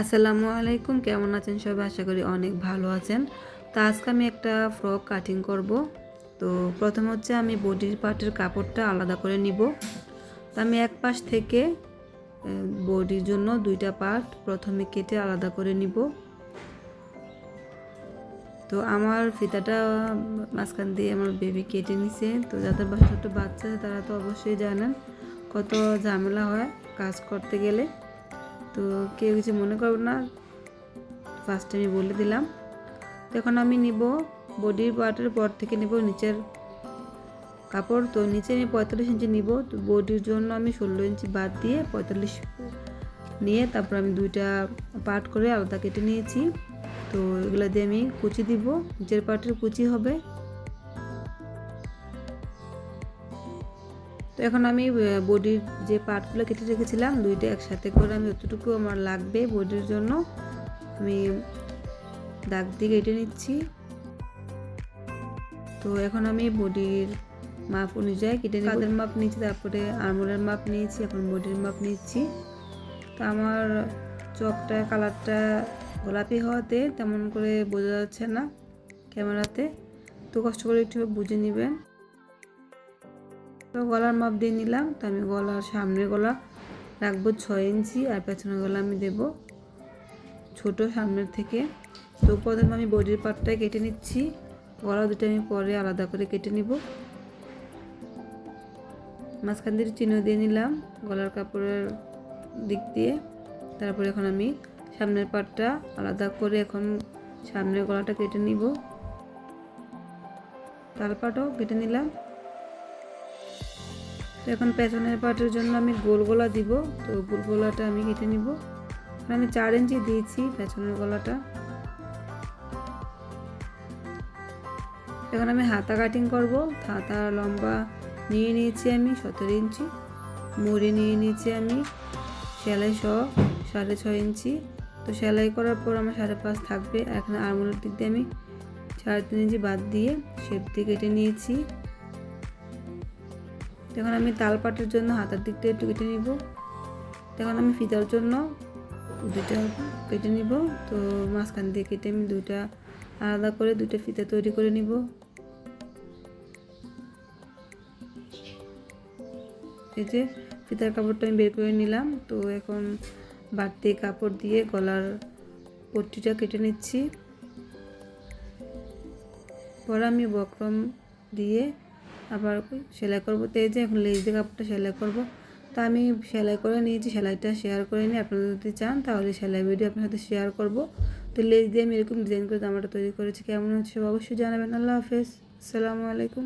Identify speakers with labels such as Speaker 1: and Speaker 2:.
Speaker 1: আসসালামু আলাইকুম, কেমন আছেন সবাই? আশা করি অনেক ভালো আছেন। তো আজকে আমি একটা ফ্রক কাটিং করব। তো প্রথম হচ্ছে আমি বডির পার্টের কাপড়টা আলাদা করে নিব। তো আমি এক পাশ থেকে বডির জন্য দুইটা পার্ট প্রথমে কেটে আলাদা করে নিব। তো আমার ফিতাটা, মাঝখান দিয়ে আমার বেবি কেটে নিছে। তো যাদের বাসা ছোটো বাচ্চা তারা তো অবশ্যই জানেন কত ঝামেলা হয় কাজ করতে গেলে। তো কেউ কিছু মনে করবে না ফার্স্ট আমি বলে দিলাম। তো এখন আমি নিব বডির পার্টের পর থেকে নিব নিচের কাপড়। তো নিচে আমি পঁয়তাল্লিশ ইঞ্চি নিব। তো বডির জন্য আমি ষোলো ইঞ্চি বাদ দিয়ে পঁয়তাল্লিশ নিয়ে তারপর আমি দুইটা পার্ট করে আলাদা কেটে নিয়েছি। তো এগুলো দিয়ে আমি কুচি দিব। নিচের পার্টের কুচি হবে। তো এখন আমি বডির যে পার্টগুলো কেটে রেখেছিলাম, দুইটা একসাথে করে আমি অতটুকু আমার লাগবে বডির জন্য। আমি দাগ দিয়ে কেটে নিচ্ছি। তো এখন আমি বডির মাপ অনুযায়ী কেটে কাদের মাপ নিয়েছি, তারপরে আরমোলের মাপ নিয়েছি, এখন বডির মাপ নিচ্ছি। তো আমার চকটা কালারটা গোলাপি হওয়াতে তেমন করে বোঝা যাচ্ছে না ক্যামেরাতে। তো কষ্ট করে একটু বুঝে নেবেন। তো গলার মাপ দিয়ে নিলাম। তো আমি গলার সামনের গলা রাখব ছয় ইঞ্চি আর পেছনের গলা আমি দেব ছোট সামনের থেকে। তো প্রথমে আমি বডির পার্টটা কেটে নিচ্ছি। গলা দুটো আমি পরে আলাদা করে কেটে নিব। মাঝখান দিয়ে চিহ্ন দিয়ে নিলাম গলার কাপড়ের দিক দিয়ে। তারপরে এখন আমি সামনের পাটটা আলাদা করে এখন সামনের গলাটা কেটে নিব। তাল পাটও কেটে নিলাম। তো এখন পেছনের পাটের জন্য আমি গোল গলা দিব। তো গোল গলাটা আমি কেটে নিব। আমি চার ইঞ্চি দিয়েছি পেছনের গলাটা। এখন আমি হাতা কাটিং করব। হাতা লম্বা নিয়ে নিয়েছি আমি সতেরো ইঞ্চি। মুড়ি নিয়ে নিয়েছি আমি সেলাই সহ সাড়ে ছয় ইঞ্চি। তো সেলাই করার পর আমার সাড়ে পাঁচ থাকবে। এখানে আরমোলের দিক দিয়ে আমি সাড়ে তিন ইঞ্চি বাদ দিয়ে শেপ কেটে নিয়েছি। তখন আমি তাল পাটের জন্য হাতার দিকটা একটু কেটে নিব। তখন আমি ফিতার জন্য দুইটা কেটে নিব। তো মাঝখান দিয়ে কেটে আমি দুইটা আলাদা করে দুইটা ফিতা তৈরি করে নিব। এই যে ফিতার কাপড়টা আমি বের করে নিলাম। তো এখন বাড়তি কাপড় দিয়ে গলার পট্টিটা কেটে নিচ্ছি। পরে আমি বক্রম দিয়ে আবার সেলাই করব। তো এই যে এখন লেজ দিয়ে কাপড়টা সেলাই করব। তো আমি সেলাই করে নিয়েছি, সেলাইটা শেয়ার করে নিই আপনারা যদি চান তাহলে সেলাই ভিডিও আপনার সাথে শেয়ার করব। তো লেজ দিয়ে আমি এরকম ডিজাইন করে জামাটা তৈরি করেছি, কেমন হচ্ছে অবশ্যই জানাবেন। আল্লাহ হাফেজ। আসসালামু আলাইকুম।